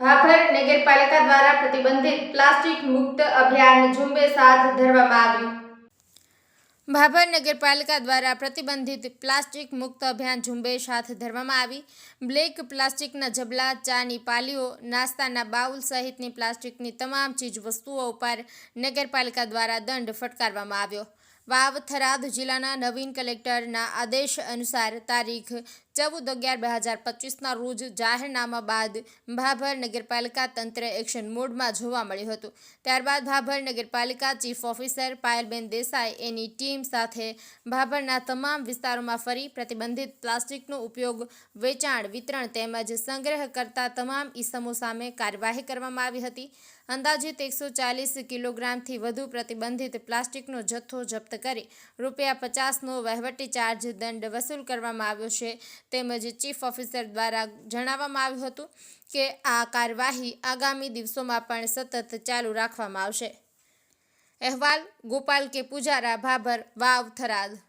ભાભર નગરપાલિકા દ્વારા પ્રતિબંધિત પ્લાસ્ટિક મુક્ત અભિયાન ઝુંબેશ હાથ ધરવામાં આવ્યું. ભાભર નગરપાલિકા દ્વારા પ્રતિબંધિત પ્લાસ્ટિક મુક્ત અભિયાન ઝુંબેશ હાથ ધરવામાં આવી. બ્લેક પ્લાસ્ટિકના જબલા, ચાની પાલીઓ, નાસ્તાના બાઉલ સહિતની પ્લાસ્ટિકની તમામ ચીજ વસ્તુઓ ઉપર નગરપાલિકા દ્વારા દંડ ફટકારવામાં આવ્યો. વાવ થરાદ જિલ્લાના નવીન કલેક્ટરના આદેશ અનુસાર તારીખ ચૌદ અગિયાર બે હજાર પચીસના રોજ જાહેરનામા બાદ ભાભર નગરપાલિકા તંત્ર એક્શન મોડમાં જોવા મળ્યું હતું. ત્યારબાદ ભાભર નગરપાલિકા ચીફ ઓફિસર પાયલબેન દેસાઈ એની ટીમ સાથે ભાભરના તમામ વિસ્તારોમાં ફરી પ્રતિબંધિત પ્લાસ્ટિકનો ઉપયોગ, વેચાણ, વિતરણ તેમજ સંગ્રહ કરતા તમામ ઇસમો સામે કાર્યવાહી કરવામાં આવી હતી. અંદાજિત એકસો ચાલીસ કિલોગ્રામથી વધુ પ્રતિબંધિત પ્લાસ્ટિકનો જથ્થો જપ્ત કરી. રૂપિયા પચાસનો વહીવટી ચાર્જ દંડ વસૂલ કરવામાં આવ્યો છે. તેમજ ચીફ ઓફિસર દ્વારા જણાવવામાં આવ્યું હતું કે આ કાર્યવાહી આગામી દિવસોમાં પણ સતત ચાલુ રાખવામાં આવશે. અહેવાલ, ગોપાલ કે પૂજારા, ભાભર, વાવ, થરાદ.